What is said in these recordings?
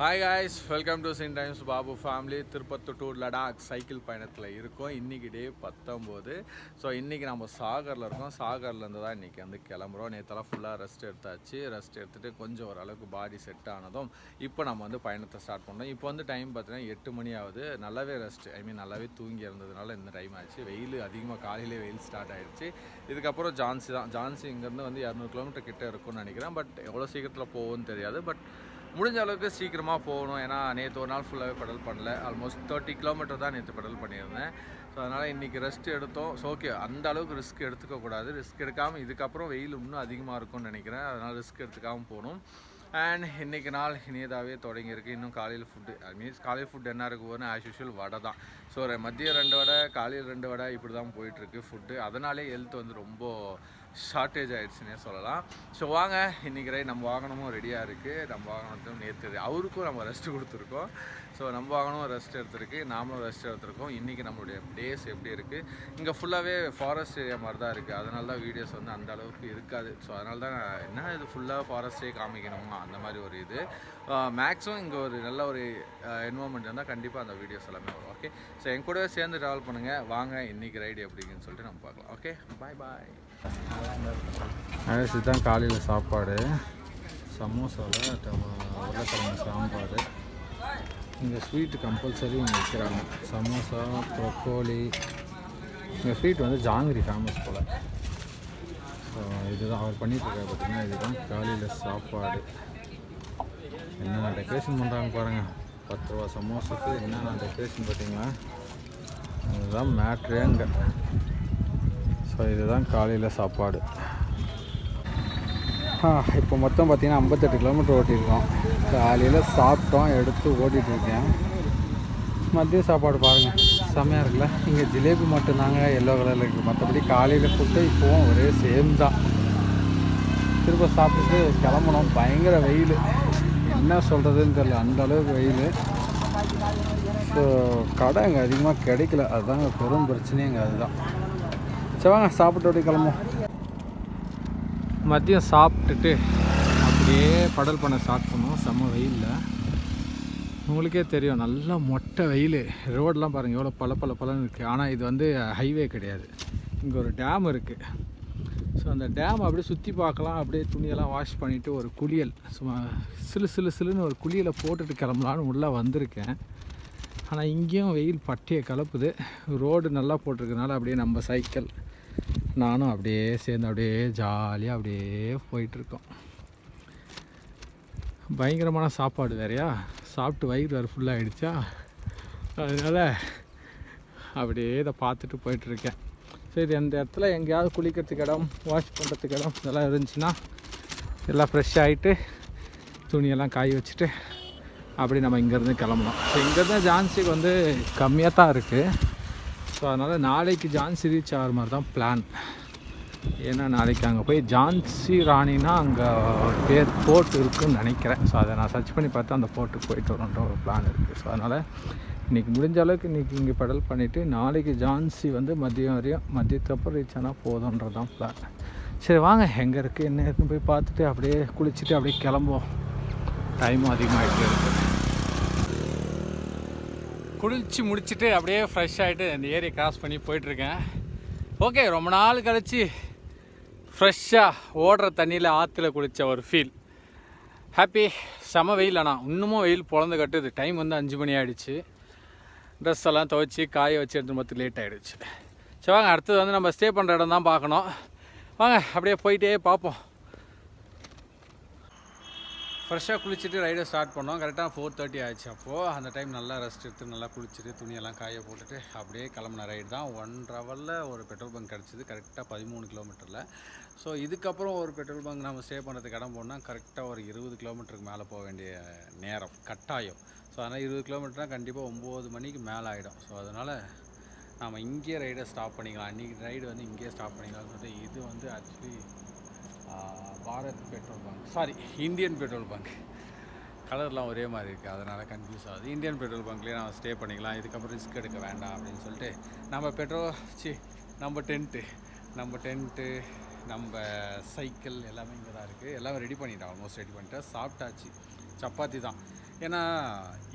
Hi guys welcome to scene times Babu family Tirupattur to Ladakh cycle பயணத்தில் இருக்கோம். இன்றைக்கி டே பத்தொம்போது ஸோ இன்றைக்கி நம்ம சாகரில் இருக்கோம். சாகர்லேருந்து தான் இன்றைக்கி வந்து கிளம்புறோம். நேற்றெல்லாம் ஃபுல்லாக ரெஸ்ட் எடுத்தாச்சு. ரெஸ்ட் எடுத்துகிட்டு கொஞ்சம் ஓரளவுக்கு பாடி செட் ஆனதும் இப்போ நம்ம வந்து பயணத்தை ஸ்டார்ட் பண்ணோம். இப்போ வந்து டைம் பார்த்தீங்கன்னா எட்டு மணி ஆகுது. நல்லாவே ரெஸ்ட் ஐ மீன் நல்லாவே தூங்கி இருந்ததுனால இந்த டைம் ஆச்சு. வெயில் அதிகமாக காலையிலே வெயில் ஸ்டார்ட் ஆகிடுச்சு இதுக்கப்புறம் ஜான்சி தான். ஜான்சி இங்கேருந்து வந்து இரநூறு கிலோமீட்டர் கிட்ட இருக்கும்னு நினைக்கிறேன். பட் எவ்வளோ சீக்கிரத்தில் போகும்னு தெரியாது. பட் முடிஞ்ச அளவுக்கு சீக்கிரமாக போகணும். ஏன்னா நேற்று ஒரு நாள் ஃபுல்லாகவே பெடல் பண்ணல. ஆல்மோஸ்ட் தேர்ட்டி கிலோமீட்டர் தான் நேற்று பெடல் பண்ணியிருந்தேன். ஸோ அதனால் இன்றைக்கி ரெஸ்ட் எடுத்தோம். ஸோ ஓகே அந்த அளவுக்கு ரிஸ்க் எடுத்துக்கக்கூடாது ரிஸ்க் எடுக்காமல் இதுக்கப்புறம் வெயில் இன்னும் அதிகமாக இருக்கும்னு நினைக்கிறேன். அதனால் ரிஸ்க் எடுத்துக்காமல் போகணும். அண்ட் இன்றைக்கி நாள் இனியதாகவே தொடங்கியிருக்கு. இன்னும் காலையில் ஃபுட்டு ஐ மீன்ஸ் காலையில் ஃபுட் என்ன இருக்கு ஆஸ் யூஷுவல் வடை தான். ஸோ மதியம் ரெண்டு வடை காலையில் ரெண்டு வடை இப்படி தான் போயிட்டுருக்கு ஃபுட்டு அதனாலே ஹெல்த் வந்து ரொம்ப ஷார்ட்டேஜ் ஆகிடுச்சுன்னே சொல்லலாம். ஸோ வாங்க இன்றைக்கி ரை நம்ம வாகனமும் ரெடியாக இருக்குது நம்ம வாகனத்தையும் நேற்று அவருக்கும் நம்ம ரெஸ்ட் கொடுத்துருக்கோம். ஸோ நம்ம வாகனமும் ரெஸ்ட் எடுத்திருக்கு. நாமளும் ரெஸ்ட் எடுத்திருக்கோம். இன்றைக்கி நம்மளுடைய டேஸ் எப்படி இருக்குது இங்கே ஃபுல்லாகவே ஃபாரஸ்ட் ஏரியா மாதிரி தான் இருக்குது அதனால தான் வீடியோஸ் வந்து அந்த அளவுக்கு இருக்காது. ஸோ அதனால தான் என்ன இது ஃபுல்லாக ஃபாரஸ்ட்டே காமிக்கணுமா? அந்த மாதிரி ஒரு இது. மேக்ஸிமம் இங்கே ஒரு நல்ல ஒரு என்வரன்மெண்ட் இருந்தால் கண்டிப்பாக அந்த வீடியோஸ் எல்லாமே வரும். ஓகே ஸோ என் கூடவே சேர்ந்து ட்ராவல் பண்ணுங்கள் வாங்க இன்றைக்கி ரைடு எப்படிங்கன்னு சொல்லிட்டு நம்ம பார்க்கலாம். ஓகே பாய் பாய் இதுதான் காலையில் சாப்பாடு. சமோசாவில் உருளைக்கிழங்கு சாம்பார். இங்கே ஸ்வீட்டு கம்பல்சரி இங்கே விற்கிறாங்க சமோசா ப்ரொக்கோலி இங்கே ஸ்வீட் வந்து ஜாங்கிரி ஃபேமஸ் போல். ஸோ இதுதான் அவர் பண்ணிட்டுருக்காரு பார்த்தீங்கன்னா இதுதான் காலையில் சாப்பாடு. என்னென்ன டெக்கரேஷன் பண்ணுறாங்க பாருங்கள் பத்து ரூபா சமோசாக்கு என்னென்ன டெக்கரேஷன் பார்த்தீங்களா இதுதான் மேட்ரே அங்கே ஸோ இதுதான் காலையில் சாப்பாடு. இப்போ மொத்தம் பார்த்திங்கன்னா ஐம்பத்தெட்டு கிலோமீட்டர் ஓட்டியிருக்கோம். காலையில் சாப்பிட்டோம் எடுத்து ஓட்டிகிட்டு இருக்கேன் மதிய சாப்பாடு பாருங்கள் செம்மையாக இருக்குல்ல? இங்கே ஜிலேபி மட்டும்தாங்க எல்லோ கலரில் இருக்குது மற்றபடி காலையில் ஃபுட்டு இப்போவும் ஒரே சேம் தான். திரும்ப சாப்பிட்டுட்டு கிளம்பணும். பயங்கர வெயில். என்ன சொல்கிறதுன்னு தெரில அந்த அளவுக்கு வெயில். ஸோ கடை அங்கே அதிகமாக கிடைக்கல. அதுதாங்க பெரும் பிரச்சனையும் இங்கே அதுதான். சரி வாங்க சாப்பிட்டு அப்படியே கிளம்புவோம். மதியம் சாப்பிட்டுட்டு அப்படியே படல் பண்ண ஸ்டார்ட் செம்ம வெயிலில். உங்களுக்கே தெரியும் நல்லா மொட்டை வெயில். ரோடெலாம் பாருங்கள் எவ்வளோ பல பல பலன்னு இருக்குது ஆனால் இது வந்து ஹைவே கிடையாது. இங்கே ஒரு டேம் இருக்குது ஸோ அந்த டேம் அப்படியே சுற்றி பார்க்கலாம். அப்படியே துணியெல்லாம் வாஷ் பண்ணிவிட்டு ஒரு குளியல். சும்மா சிலு சிலு சிலுன்னு ஒரு குளியலை போட்டுட்டு கிளம்பலான்னு உள்ளே வந்திருக்கேன். ஆனால் இங்கேயும் வெயில் பட்டியை கலப்புது. ரோடு நல்லா போட்டிருக்கனால அப்படியே நம்ம சைக்கிள் நானும் அப்படியே சேர்ந்து அப்படியே ஜாலியாக அப்படியே போயிட்டுருக்கோம். பயங்கரமான சாப்பாடு வேறையா? சாப்பிட்டு வயிறு வேறு ஃபுல்லாக ஆகிடுச்சா அதனால் அப்படியே இதை பார்த்துட்டு போயிட்டுருக்கேன். சரி அந்த இடத்துல எங்கேயாவது குளிக்கிறதுக்கு இடம் வாஷ் பண்ணுறதுக்கு இடம் இதெல்லாம் இருந்துச்சுன்னா எல்லாம் ஃப்ரெஷ் ஆகிட்டு துணியெல்லாம் காய வச்சுட்டு அப்படி நம்ம இங்கேருந்து கிளம்பலாம் ஸோ இங்கேருந்து ஜான்சிக்கு வந்து கம்மியாக தான் இருக்குது ஸோ அதனால் நாளைக்கு ஜான்சி ரீச் ஆகிற மாதிரி தான் பிளான் ஏன்னா நாளைக்கு அங்கே போய் ஜான்சி ராணினா அங்கே பேர் போர்ட் இருக்குன்னு நினைக்கிறேன். ஸோ அதை நான் சர்ச் பண்ணி பார்த்து அந்த போர்ட்டுக்கு போயிட்டு வரணுன்ற ஒரு பிளான் இருக்குது ஸோ அதனால் இன்றைக்கி முடிஞ்ச அளவுக்கு இன்றைக்கி இங்கே பெடல் பண்ணிவிட்டு நாளைக்கு ஜான்சி வந்து மதியம் வரையும் மதியத்துக்கு அப்புறம் ரீச் ஆனால் போதுன்றது தான் பிளான் சரி வாங்க. எங்கே இருக்குது என்ன இருக்குன்னு போய் பார்த்துட்டு அப்படியே குளிச்சுட்டு அப்படியே கிளம்புவோம். டைமும் அதிகமாகிட்டு இருக்குது குளிச்சு முடிச்சுட்டு அப்படியே ஃப்ரெஷ் ஆகிட்டு அந்த ஏரியை கிராஸ் பண்ணி போயிட்டுருக்கேன். ஓகே ரொம்ப நாள் கழித்து ஃப்ரெஷ்ஷாக ஓடுற தண்ணியில் ஆற்றுல குளித்த ஒரு ஃபீல் ஹாப்பி செம வெயில் ஆனால் இன்னமும் வெயில் பொழந்து கட்டுது. டைம் வந்து அஞ்சு மணி ஆகிடுச்சு ட்ரெஸ் எல்லாம் துவைச்சி காய வச்சு எடுத்து பார்த்து லேட் ஆகிடுச்சு சரி வாங்க அடுத்தது வந்து நம்ம ஸ்டே பண்ணுற இடம் தான் பார்க்கணும். வாங்க அப்படியே போயிட்டே பார்ப்போம். ஃப்ரெஷ்ஷாக குளிச்சுட்டு ரைடை ஸ்டார்ட் பண்ணோம். கரெக்டாக ஃபோர் தேர்ட்டி ஆச்சு அப்போது அந்த டைம் நல்லா ரெஸ்ட் எடுத்து நல்லா குளிச்சுட்டு துணியெல்லாம் காய போட்டுட்டு அப்படியே கிளம்புன ரைடு தான். ஒன் ஹவரில் ஒரு பெட்ரோல் பங்க் கிடச்சிது. கரெக்டாக பதிமூணு கிலோமீட்டரில் ஸோ இதுக்கப்புறம் ஒரு பெட்ரோல் பங்க் நம்ம ஸ்டே பண்ணுறதுக்கு இடம் போனால் கரெக்டாக ஒரு இருபது கிலோமீட்டருக்கு மேலே போக வேண்டிய நேரம் கட்டாயம். ஸோ அதனால் இருபது கிலோமீட்டர்னால் கண்டிப்பாக ஒம்பது மணிக்கு மேலே ஆகிடும் ஸோ அதனால் நாம் இங்கேயே ரைடை ஸ்டாப் பண்ணிக்கலாம். அன்றைக்கி ரைடு வந்து இங்கேயே ஸ்டாப் பண்ணிக்கலாம்னு சொல்லிட்டு இது வந்து actually Bharat petrol bunk. Sorry Indian petrol bunk. கலர்லாம் ஒரே மாதிரி இருக்குது அதனால் கன்ஃபியூஸ் ஆகுது. இந்தியன் பெட்ரோல் பங்க்லேயே நம்ம ஸ்டே பண்ணிக்கலாம் இதுக்கப்புறம் ரிஸ்க் எடுக்க வேண்டாம் அப்படின்னு சொல்லிட்டு நம்ம பெட்ரோல் சி நம்ம டென்ட்டு நம்ம டென்ட்டு நம்ம சைக்கிள் எல்லாமே இங்கே தான் இருக்குது எல்லாமே ரெடி பண்ணிட்டேன் ஆல்மோஸ்ட் ரெடி பண்ணிட்டேன் சாப்பிட்டாச்சு. சப்பாத்தி தான். ஏன்னா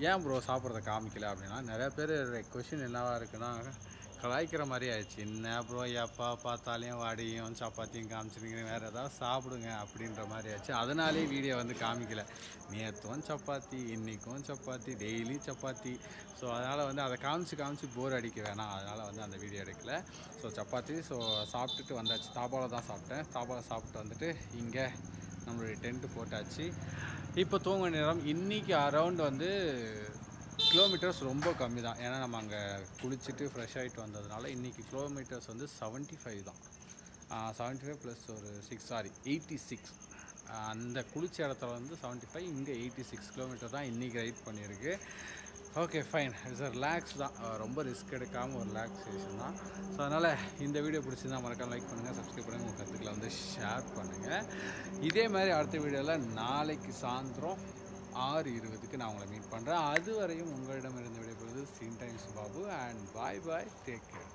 ஏன் ப்ரோ சாப்பிட்றத காமிக்கல அப்படின்னா நிறையா பேர் கொஷின் என்னவாக இருக்குன்னா கலாய்க்கிற மாதிரி ஆயிடுச்சு. என்ன ப்ரோ எப்பா பார்த்தாலையும் வாடியும் சப்பாத்தியும் காமிச்சிருக்கீங்க வேறு ஏதாவது சாப்பிடுங்க அப்படின்ற மாதிரி ஆச்சு அதனாலே வீடியோ வந்து காமிக்கல. நேற்றும் சப்பாத்தி இன்றைக்கும் சப்பாத்தி டெய்லி சப்பாத்தி. ஸோ அதனால் வந்து அதை காமிச்சு காமிச்சு போர் அடிக்க வேணாம். அதனால் வந்து அந்த வீடியோ எடுக்கல. ஸோ சப்பாத்தி ஸோ சாப்பிட்டுட்டு வந்தாச்சு. தாபாவில் தான் சாப்பிட்டேன். தாபாவில் சாப்பிட்டு வந்துட்டு இங்கே நம்மளுடைய டென்ட்டு போட்டாச்சு. இப்போ தூங்க நேரம். இன்றைக்கி அரவுண்ட் வந்து கிலோமீட்டர்ஸ் ரொம்ப கம்மி தான் ஏன்னா நம்ம அங்கே குளிச்சுட்டு ஃப்ரெஷ் ஆகிட்டு வந்ததுனால இன்றைக்கி கிலோமீட்டர்ஸ் வந்து 75 ஃபைவ் தான். செவன்ட்டி ஃபைவ் ப்ளஸ் ஒரு சிக்ஸ் சாரி எயிட்டி சிக்ஸ் அந்த குளிச்ச இடத்துல வந்து 75 ஃபைவ் இங்கே எயிட்டி சிக்ஸ் கிலோமீட்டர் தான் இன்றைக்கி ரைட் பண்ணியிருக்கு. ஓகே ஃபைன் இட்ஸ் ரிலாக்ஸ் தான். ரொம்ப ரிஸ்க் எடுக்காமல் ஒரு ரிலாக்ஸேஷன் தான். ஸோ அதனால் இந்த வீடியோ பிடிச்சிருந்தா மறக்காம லைக் பண்ணுங்கள் சப்ஸ்கிரைப் பண்ணுங்கள் உங்கள் கருத்துக்களை வந்து ஷேர் பண்ணுங்கள் இதே மாதிரி அடுத்த வீடியோவில் நாளைக்கு சாயந்தரம் ஆறு இருபதுக்கு நான் உங்களை மீட் பண்ணுறேன் அது வரையும் உங்களிடமிருந்து விடைபெறுவது scene times Babu and bye bye take care